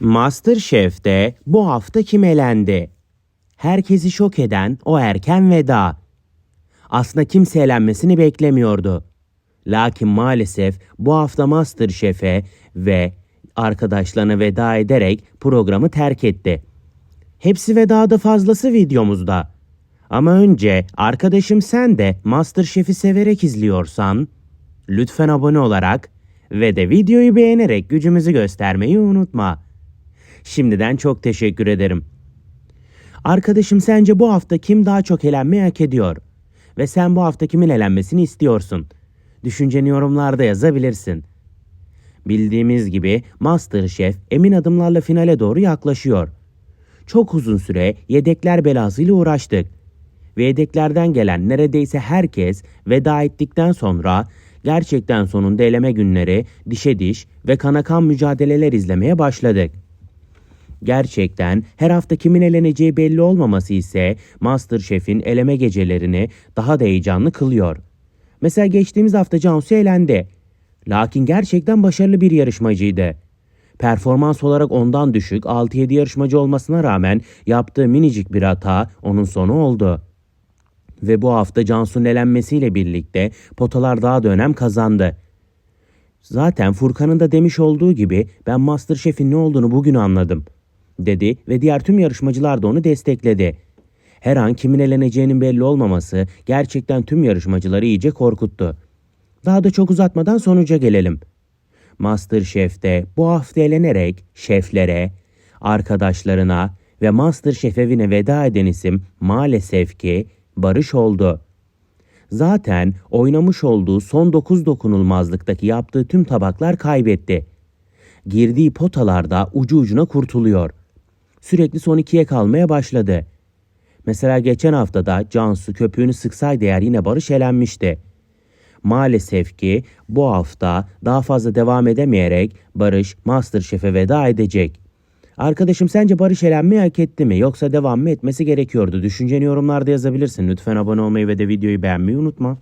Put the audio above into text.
Masterchef'te bu hafta kim elendi? Herkesi şok eden o erken veda. Aslında kimse elenmesini beklemiyordu. Lakin maalesef bu hafta Masterchef'e ve arkadaşlarına veda ederek programı terk etti. Hepsi ve daha da fazlası videomuzda. Ama önce arkadaşım sen de Masterchef'i severek izliyorsan lütfen abone olarak ve de videoyu beğenerek gücümüzü göstermeyi unutma. Şimdiden çok teşekkür ederim. Arkadaşım sence bu hafta kim daha çok elenmeyi hak ediyor? Ve sen bu hafta kimin elenmesini istiyorsun? Düşünceni yorumlarda yazabilirsin. Bildiğimiz gibi MasterChef emin adımlarla finale doğru yaklaşıyor. Çok uzun süre yedekler belasıyla uğraştık. Ve yedeklerden gelen neredeyse herkes veda ettikten sonra gerçekten sonunda eleme günleri, dişe diş ve kana kan mücadeleler izlemeye başladık. Gerçekten her hafta kimin eleneceği belli olmaması ise MasterChef'in eleme gecelerini daha da heyecanlı kılıyor. Mesela geçtiğimiz hafta Cansu elendi. Lakin gerçekten başarılı bir yarışmacıydı. Performans olarak ondan düşük 6-7 yarışmacı olmasına rağmen yaptığı minicik bir hata onun sonu oldu. Ve bu hafta Cansu'nun elenmesiyle birlikte potalar daha da önem kazandı. Zaten Furkan'ın da demiş olduğu gibi ben Masterchef'in ne olduğunu bugün anladım dedi ve diğer tüm yarışmacılar da onu destekledi. Her an kimin eleneceğinin belli olmaması gerçekten tüm yarışmacıları iyice korkuttu. Daha da çok uzatmadan sonuca gelelim. Masterchef'te bu hafta elenerek şeflere, arkadaşlarına ve Masterchef evine veda eden isim maalesef ki Barış oldu. Zaten oynamış olduğu son 9 dokunulmazlıktaki yaptığı tüm tabaklar kaybetti. Girdiği potalarda ucu ucuna kurtuluyor. Sürekli son ikiye kalmaya başladı. Mesela geçen haftada Cansu köpüğünü sıksaydı eğer yine Barış elenmişti. Maalesef ki bu hafta daha fazla devam edemeyerek Barış Masterchef'e veda edecek. Arkadaşım sence Barış elenmeyi hak etti mi yoksa devam mı etmesi gerekiyordu? Düşünceni yorumlarda yazabilirsin. Lütfen abone olmayı ve de videoyu beğenmeyi unutma.